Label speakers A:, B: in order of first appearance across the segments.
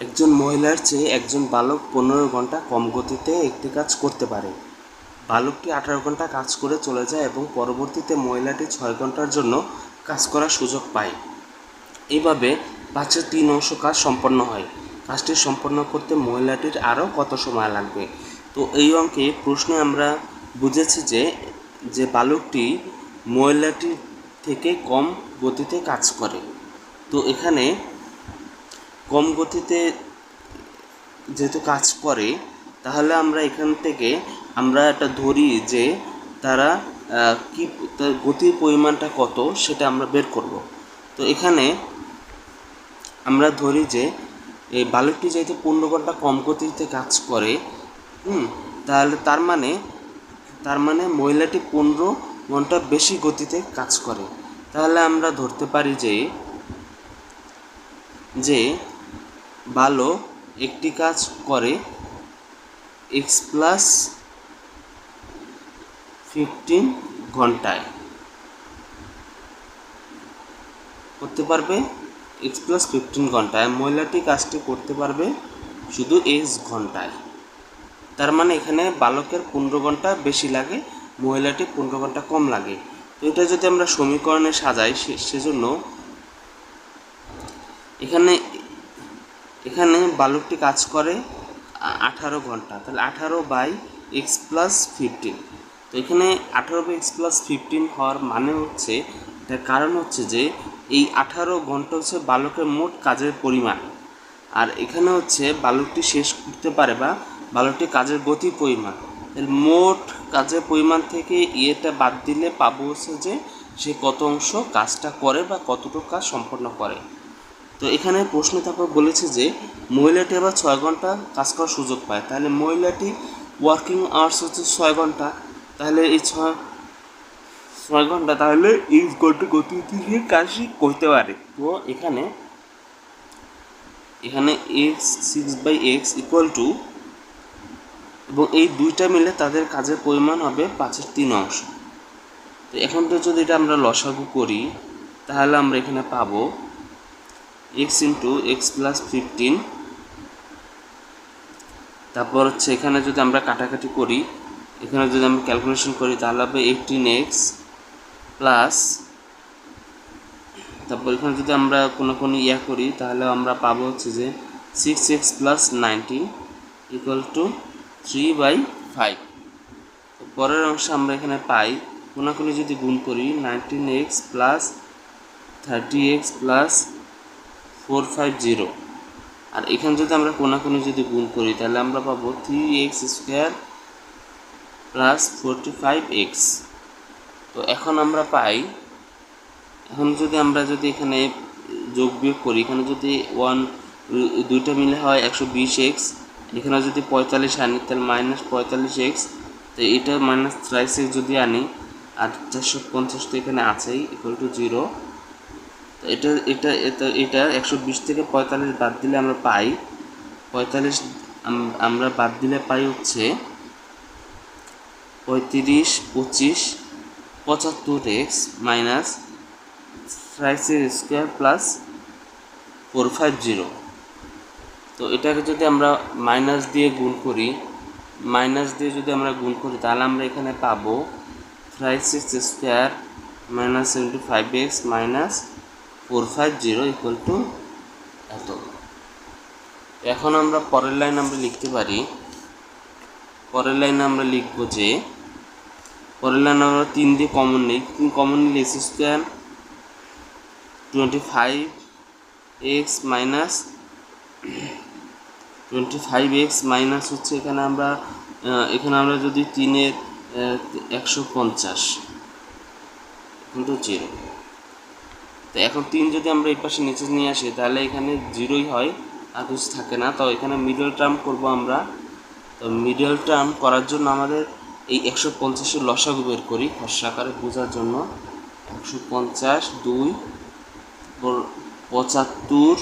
A: একজন মহিলার চেয়ে একজন বালক পনেরো ঘণ্টা কম গতিতে একটি কাজ করতে পারে। বালকটি আঠারো ঘণ্টা কাজ করে চলে যায় এবং পরবর্তীতে মহিলাটি ছয় ঘণ্টার জন্য কাজ করার সুযোগ পায়। এইভাবে পাঁচের তিন অংশ কাজ সম্পন্ন হয়। কাজটি সম্পন্ন করতে মহিলাটির আরও কত সময় লাগবে? তো এই অঙ্কে প্রশ্নে আমরা বুঝেছি যে যে বালকটি মহিলাটির থেকে কম গতিতে কাজ করে। তো এখানে কম গতিতে যেহেতু কাজ করে, তাহলে আমরা এখান থেকে আমরা একটা ধরি যে তারা কি, তার গতির পরিমাণটা কত সেটা আমরা বের করব। তো এখানে আমরা ধরি যে এই বালকটি যেহেতু পনেরো ঘণ্টা কম গতিতে কাজ করে, হুম, তাহলে তার মানে তার মানে মহিলাটি পনেরো ঘণ্টা বেশি গতিতে কাজ করে। তাহলে আমরা ধরতে পারি যে যে বালক একটি কাজ করে এক্স প্লাস ফিফটিন ঘন্টায়। করতে পারবে এক্স প্লাস ফিফটিন ঘন্টায়। মহিলাটি কাজটি করতে পারবে শুধু এক্স ঘন্টায়। তার মানে এখানে বালকের পনেরো ঘণ্টা বেশি লাগে মহিলাটি পনেরো ঘণ্টা কম লাগে। এটা যদি আমরা সমীকরণে সাজাই সেজন্য এখানে এখানে বালকটি কাজ করে আঠারো ঘণ্টা। তাহলে আঠারো বাই এক্স প্লাস ফিফটিন। তো এখানে আঠারো বাই এক্স প্লাস ফিফটিন হওয়ার মানে হচ্ছে তার কারণ হচ্ছে যে, এই আঠারো ঘণ্টা হচ্ছে বালকের মোট কাজের পরিমাণ। আর এখানে হচ্ছে বালকটি শেষ করতে পারে বা বালকটি কাজের গতি পরিমাণ। তাহলে মোট কাজের পরিমাণ থেকে ইয়েটা বাদ দিলে পাবো হচ্ছে যে, সে কত অংশ কাজটা করে বা কতটুকু কাজ সম্পন্ন করে। তো এখানে প্রশ্ন তারপর বলেছে যে, মহিলাটি আবার ছয় ঘণ্টা কাজ করার সুযোগ পায়। তাহলে মহিলাটি ওয়ার্কিং আওয়ার্স হচ্ছে ছয় ঘণ্টা। তাহলে এই ছয় ছয় ঘণ্টা তাহলে এই ঘণ্টা গতিতে গিয়ে কাজই করতে পারে। তো এখানে এখানে x six by x equal to এবং এই দুইটা মিলে তাদের কাজের পরিমাণ হবে পাঁচের তিন অংশ। তো এখন তো যদি এটা আমরা লসাগু করি, তাহলে আমরা এখানে পাবো x into x plus fifteen তারপর হচ্ছে এখানে যদি আমরা কাটাকাটি করি, এখানে যদি আমরা ক্যালকুলেশন করি, তাহলে হবে এইটিন এক্স প্লাস তারপর এখানে যদি আমরা কোনো কোনো ইয়া করি, তাহলে আমরা পাবো হচ্ছে যে six x plus nineteen equal to three by five পরের অংশে আমরা এখানে পাই কোনাকুনি যদি গুণ করি nineteen x plus thirty x plus four five zero আর এখানে যদি আমরা কোনাকুনি যদি গুণ করি, তাহলে আমরা পাবো three x square plus forty five x তো এখন আমরা পাই, এখন যদি আমরা যদি এখানে যোগ বিয়োগ করি, এখানে যদি ওয়ান দুইটা মিলে হয় একশো বিশ এক্স এখানে যদি পঁয়তাল্লিশ আনি, তাহলে মাইনাস পঁয়তাল্লিশ এক্স তো এটা মাইনাস থ্রাইস যদি আনি, আর চারশো পঞ্চাশ তো এখানে আছেই ইকুয়াল টু জিরো এটা এটা এটা এটা একশো বিশ থেকে পঁয়তাল্লিশ বাদ দিলে আমরা পাই। পঁয়তাল্লিশ আম- আমরা বাদ দিলে পাই হচ্ছে পঁয়ত্রিশ, পঁচিশ, পঁচাত্তর x minus থ্রাইসের square plus four five zero তো এটাকে যদি আমরা মাইনাস দিয়ে গুণ করি মাইনাস দিয়ে যদি আমরা গুণ করি, তাহলে আমরা এখানে পাবো x square minus seventy five x minus four five zero equal to এত। এখন আমরা পরের লাইন আমরা লিখতে পারি। পরের লাইনে আমরা লিখব যে, পরের লাইন আমরা তিন দিয়ে কমন নিই। তিন কমন নিলে x square twenty five x minus twenty five x minus হচ্ছে এখানে আমরা এখানে আমরা যদি তিনের একশো পঞ্চাশ কিন্তু জিরো তো এখন তিন যদি আমরা এই পাশে নিচে নিয়ে আসি, তাহলে এখানে জিরোই হয়, আর কিছু থাকে না। তো এখানে মিডল টার্ম করব আমরা। তো মিডল টার্ম করার জন্য আমাদের এই একশো পঞ্চাশের লসাগু বের করি খসাকারে বোঝার জন্য। একশো পঞ্চাশ দুই পঁচাত্তর।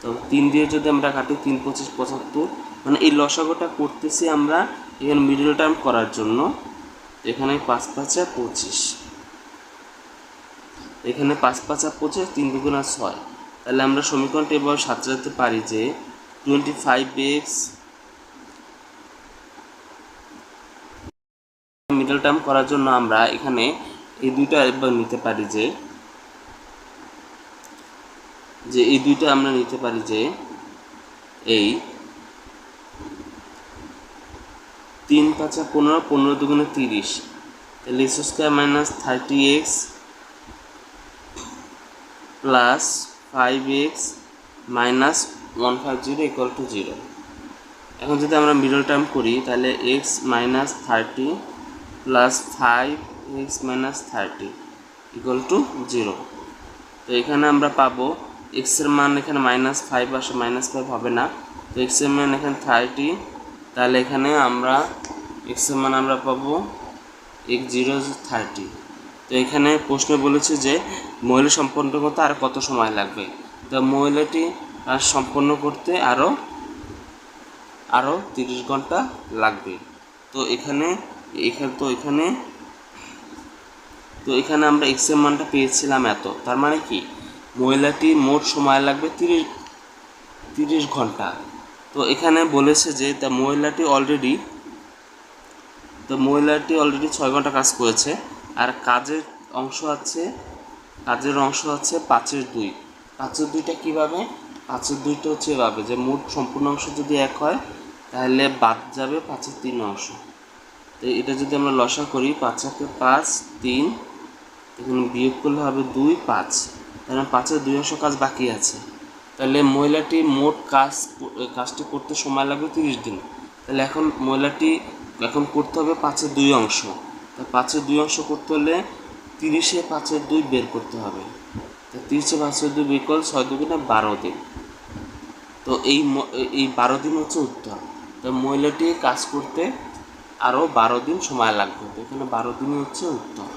A: তো তিন দিয়ে যদি আমরা কাটি তিন পঁচিশ পঁচাত্তর মানে এই লসাগুটা করতেছি আমরা এখানে মিডল টার্ম করার জন্য। এখানে পাঁচ পাঁচা পঁচিশ। এখানে পাঁচ পাঁচা পঁচিশ তিন দুগুণা ছয়। তাহলে আমরা সমীকরণটা এভাবে সাজাতে পারি যে twenty five x middle term করার জন্য আমরা এখানে এই দুইটা একবার নিতে পারি যে যে এই দুইটা আমরা নিতে পারি যে এই তিন পাঁচা পনেরো পনেরো দুগুণে তিরিশ। তাহলে x square minus thirty x plus five x minus one five zero equal to zero এখন যদি আমরা মিডল টার্ম করি, তাহলে x minus thirty plus five x minus thirty equal to zero তো এখানে আমরা পাবো এক্সের মান এখানে মাইনাস ফাইভ আসে মাইনাস ফাইভ হবে না। তো এক্সের মান এখানে থার্টি তাহলে এখানে আমরা এক্সের মান আমরা পাবো এক্স জিরো থার্টি তো এখানে প্রশ্ন বলেছে যে মহিলা সম্পন্ন করতে আর কত সময় লাগবে? তো মহিলাটি সম্পন্ন করতে আরও আরও তিরিশ ঘণ্টা লাগবে। তো এখানে এখানে, তো এখানে তো এখানে আমরা এক্সের মানটা পেয়েছিলাম এত। তার মানে কি? মহিলাটি মোট সময় লাগবে তিরিশ তিরিশ ঘণ্টা। তো এখানে বলেছে যে তা মহিলাটি অলরেডি তো মহিলাটি অলরেডি ছয় ঘণ্টা কাজ করেছে। আর কাজের অংশ আছে, কাজের অংশ আছে পাঁচের দুই। পাঁচের দুইটা কীভাবে? পাঁচের দুইটা হচ্ছে এভাবে, যে মোট সম্পূর্ণ অংশ যদি এক হয়, তাহলে বাদ যাবে পাঁচের তিন অংশ। তো এটা যদি আমরা লসা করি পাঁচাকে পাঁচ, তিন, এখানে বিয়োগ করলে হবে দুই, পাঁচ। তাহলে পাঁচের দুই অংশ কাজ বাকি আছে। তাহলে মহিলাটি মোট কাজ, কাজটি করতে সময় লাগবে তিরিশ দিন। তাহলে এখন মহিলাটি, এখন করতে হবে পাঁচের দুই অংশ। তা পাঁচের দুই অংশ করতে হলে তিরিশে পাঁচের দুই বের করতে হবে। তা তিরিশে পাঁচের দুই বের করলে ছয় দুগুণে বারো দিন। তো এই এই বারো দিন হচ্ছে উত্তর। তো মহিলাটি কাজ করতে আরও বারো দিন সময় লাগবে। এখানে বারো দিনই হচ্ছে উত্তর।